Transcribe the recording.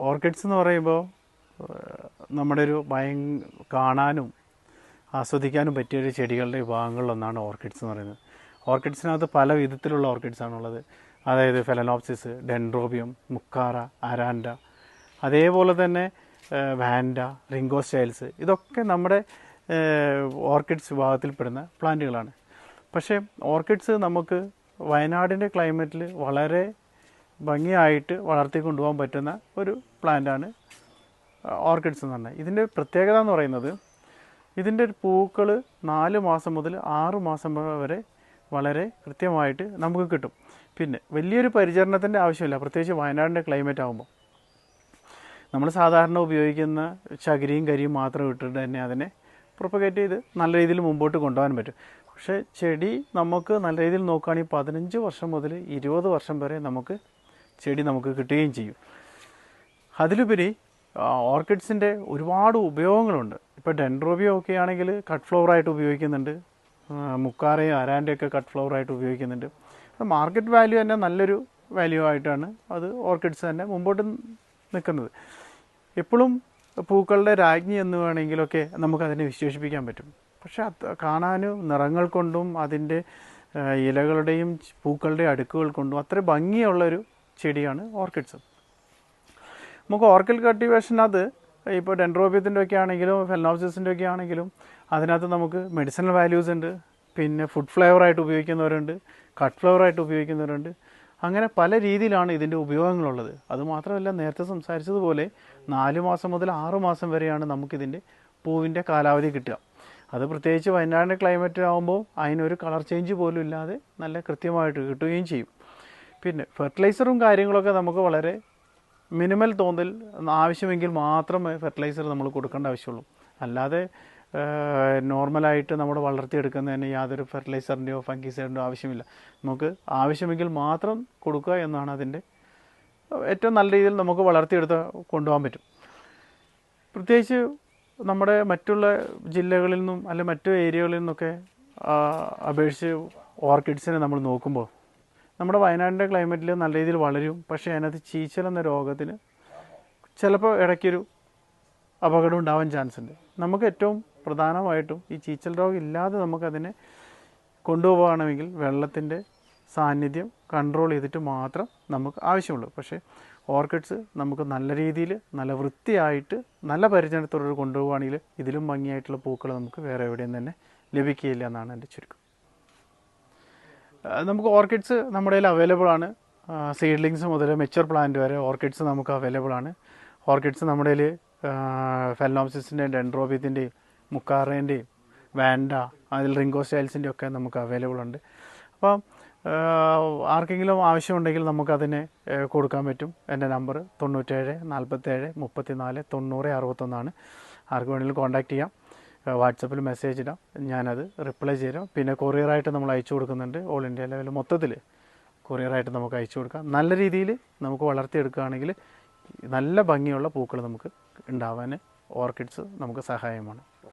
Orchids എന്ന് പറയുമ്പോൾ നമ്മുടെ ഒരു ഭയ കാണാനും ആസ്വദിക്കാനും പറ്റിയ ഒരു ചെടികളുടെ വിഭാഗങ്ങളിലൊന്നാണ് ഓർക്കിഡ്സ് എന്ന് പറയുന്നത്. ഓർക്കിഡ്സിനകത്ത് പല വിധത്തിലുള്ള ഓർക്കിഡ്സ് ആണുള്ളത് അതായത് ഫെലനോപ്സിസ് ഡെൻഡ്രോബിയം മുക്കാറ അരാൻഡ. അതേപോലെ തന്നെ വാൻഡ റിംഗോ സ്റ്റൈൽസ് ഇതൊക്കെ നമ്മുടെ ഓർക്കിഡ്സ് വിഭാഗത്തിൽപ്പെടുന്ന പ്ലാന്റുകളാണ്. പക്ഷേ ഓർക്കിഡ്സ് നമുക്ക് വയനാടിന്റെ ക്ലൈമറ്റിൽ വളരെ ഭംഗിയായിട്ട് വളർത്തി കൊണ്ടുപോകാൻ പറ്റുന്ന ഒരു പ്ലാന്റാണ് ഓർക്കിഡ്സ് എന്ന് പറഞ്ഞാൽ ഇതിന്റെ പ്രത്യേകത എന്ന് പറയുന്നത് ഇതിന്റെ പൂക്കൾ നാല് മാസം മുതൽ ആറ് മാസം വരെ വളരെ കൃത്യമായിട്ട് നമുക്ക് കിട്ടും. പിന്നെ വലിയൊരു പരിചരണത്തിന്റെ ആവശ്യമില്ല പ്രത്യേകിച്ച് വയനാടിന്റെ ക്ലൈമറ്റ് ആകുമ്പോൾ നമ്മൾ സാധാരണ ഉപയോഗിക്കുന്ന ചകിരിയും കരിയും മാത്രം ഇട്ടിട്ട് തന്നെ അതിനെ പ്രൊപ്പഗേറ്റ് ചെയ്ത് നല്ല രീതിയിൽ മുമ്പോട്ട് കൊണ്ടുപോകാൻ പറ്റും. പക്ഷേ ചെടി നമുക്ക് നല്ല രീതിയിൽ നോക്കുകയാണെങ്കിൽ പതിനഞ്ച് വർഷം മുതൽ ഇരുപത് വർഷം വരെ നമുക്ക് ചെടി നമുക്ക് കിട്ടുകയും ചെയ്യും. അതിലുപരി ഓർക്കിഡ്സിന്റെ ഒരുപാട് ഉപയോഗങ്ങളുണ്ട്. ഇപ്പോൾ ഡെൻഡ്രോബിയോ ഒക്കെ ആണെങ്കിൽ കട്ട് ഫ്ലവറായിട്ട് ഉപയോഗിക്കുന്നുണ്ട്. മുക്കാറയും അരാന്റെയൊക്കെ കട്ട് ഫ്ലവറായിട്ട് ഉപയോഗിക്കുന്നുണ്ട്. മാർക്കറ്റ് വാല്യൂ തന്നെ നല്ലൊരു വാല്യൂ ആയിട്ടാണ് അത് ഓർക്കിഡ്സ് തന്നെ മുമ്പോട്ട് നിൽക്കുന്നത്. എപ്പോഴും പൂക്കളുടെ രാജ്ഞി എന്ന് വേണമെങ്കിലൊക്കെ നമുക്കതിനെ വിശേഷിപ്പിക്കാൻ പറ്റും. പക്ഷേ അത് കാണാനും നിറങ്ങൾ കൊണ്ടും അതിന്റെ ഇലകളുടെയും പൂക്കളുടെയും അടുക്കുകൾ കൊണ്ടും അത്ര ഭംഗിയുള്ളൊരു ചെടിയാണ് ഓർക്കിഡ്സ്. നമുക്ക് ഓർക്കിഡ് കൾട്ടിവേഷനകത്ത് ഇപ്പോൾ ഡെൻഡ്രോബിയത്തിന്റെ ഒക്കെ ആണെങ്കിലും ഫെലനോപ്സിസിന്റെ ഒക്കെ ആണെങ്കിലും അതിനകത്ത് നമുക്ക് മെഡിസിനൽ വാല്യൂസ് ഉണ്ട്. പിന്നെ ഫുഡ് ഫ്ലേവറായിട്ട് ഉപയോഗിക്കുന്നവരുണ്ട് കട്ട് ഫ്ലേവറായിട്ട് ഉപയോഗിക്കുന്നവരുണ്ട്. അങ്ങനെ പല രീതിയിലാണ് ഇതിന്റെ ഉപയോഗങ്ങളുള്ളത്. അതുമാത്രമല്ല നേരത്തെ സംസാരിച്ചതുപോലെ നാല് മാസം മുതൽ ആറ് മാസം വരെയാണ് നമുക്കിതിന്റെ പൂവിന്റെ കാലാവധി കിട്ടുക. അത് പ്രത്യേകിച്ച് വയനാടിന്റെ ക്ലൈമറ്റ് ആകുമ്പോൾ അതിനൊരു കളർ ചേഞ്ച് പോലും ഇല്ലാതെ നല്ല കൃത്യമായിട്ട് കിട്ടുകയും ചെയ്യും. പിന്നെ ഫെർട്ടിലൈസറും കാര്യങ്ങളൊക്കെ നമുക്ക് വളരെ മിനിമൽ തോതിൽ ആവശ്യമെങ്കിൽ മാത്രമേ ഫെർട്ടിലൈസർ നമ്മൾ കൊടുക്കേണ്ട ആവശ്യമുള്ളൂ. അല്ലാതെ നോർമലായിട്ട് നമ്മൾ വളർത്തിയെടുക്കുന്നതിന് യാതൊരു ഫെർട്ടിലൈസറിന്റെയോ ഫംഗിസൈഡിന്റെയോ ആവശ്യമില്ല. നമുക്ക് ആവശ്യമെങ്കിൽ മാത്രം കൊടുക്കുക എന്നാണ് അതിന്റെ ഏറ്റവും നല്ല രീതിയിൽ നമുക്ക് വളർത്തിയെടുത്ത് കൊണ്ടുപോകാൻ പറ്റും. പ്രത്യേകിച്ച് നമ്മുടെ മറ്റുള്ള ജില്ലകളിൽ നിന്നും അല്ലെ മറ്റു ഏരിയകളിൽ നിന്നൊക്കെ അപേക്ഷിച്ച് ഓർക്കിഡ്സിനെ നമ്മൾ നോക്കുമ്പോൾ നമ്മുടെ വയനാടിന്റെ ക്ലൈമറ്റിൽ നല്ല രീതിയിൽ വളരും. പക്ഷേ അതിനകത്ത് ചീച്ചൽ എന്ന രോഗത്തിന് ചിലപ്പോൾ ഇടയ്ക്കൊരു അപകടം ഉണ്ടാവാൻ ചാൻസ് ഉണ്ട്. നമുക്ക് ഏറ്റവും പ്രധാനമായിട്ടും ഈ ചീച്ചൽ രോഗം ഇല്ലാതെ നമുക്കതിനെ കൊണ്ടുപോകണമെങ്കിൽ വെള്ളത്തിന്റെ സാന്നിധ്യം കൺട്രോൾ ചെയ്തിട്ട് മാത്രം നമുക്ക് ആവശ്യമുള്ളൂ. പക്ഷേ ഓർക്കിഡ്സ് നമുക്ക് നല്ല രീതിയിൽ നല്ല വൃത്തിയായിട്ട് നല്ല പരിചരണത്തോടെ കൊണ്ടുപോവുകയാണെങ്കിൽ ഇതിലും ഭംഗിയായിട്ടുള്ള പൂക്കൾ നമുക്ക് വേറെ എവിടെയും തന്നെ ലഭിക്കുകയില്ല എന്നാണ് എന്റെ ചുരുക്കം. നമുക്ക് ഓർക്കിഡ്സ് നമ്മുടെ കയ്യിൽ അവൈലബിൾ ആണ്. സീഡ്ലിങ്സ് മുതൽ മെച്ചുവർ പ്ലാന്റ് വരെ ഓർക്കിഡ്സ് നമുക്ക് അവൈലബിൾ ആണ്. ഓർക്കിഡ്സ് നമ്മുടെ കയ്യിൽ ഫെലനോപ്സിസിന്റെയും ഡെൻഡ്രോബിയത്തിന്റെയും മുക്കാറേന്റെയും വാൻഡ അതിൽ റിങ്കോ സ്റ്റൈൽസിന്റെ ഒക്കെ നമുക്ക് അവൈലബിൾ ഉണ്ട്. അപ്പം ആർക്കെങ്കിലും ആവശ്യമുണ്ടെങ്കിൽ നമുക്കതിനെ കൊടുക്കാൻ പറ്റും. എന്റെ നമ്പർ തൊണ്ണൂറ്റേഴ് നാൽപ്പത്തേഴ് മുപ്പത്തി നാല് തൊണ്ണൂറ് അറുപത്തൊന്നാണ്. ആർക്ക് വേണമെങ്കിലും കോൺടാക്റ്റ് ചെയ്യാം. വാട്സപ്പിൽ മെസ്സേജ് ഇടാം. ഞാനത് റിപ്ലൈ ചെയ്യാം പിന്നെ കൊറിയറായിട്ട് നമ്മൾ അയച്ചു കൊടുക്കുന്നുണ്ട്. ഓൾ ഇന്ത്യ ലെവൽ മൊത്തത്തിൽ കൊറിയറായിട്ട് നമുക്ക് അയച്ചു കൊടുക്കാം. നല്ല രീതിയിൽ നമുക്ക് വളർത്തിയെടുക്കുകയാണെങ്കിൽ നല്ല ഭംഗിയുള്ള പൂക്കൾ നമുക്ക് ഉണ്ടാവാൻ ഓർക്കിഡ്സ് നമുക്ക് സഹായമാണ്.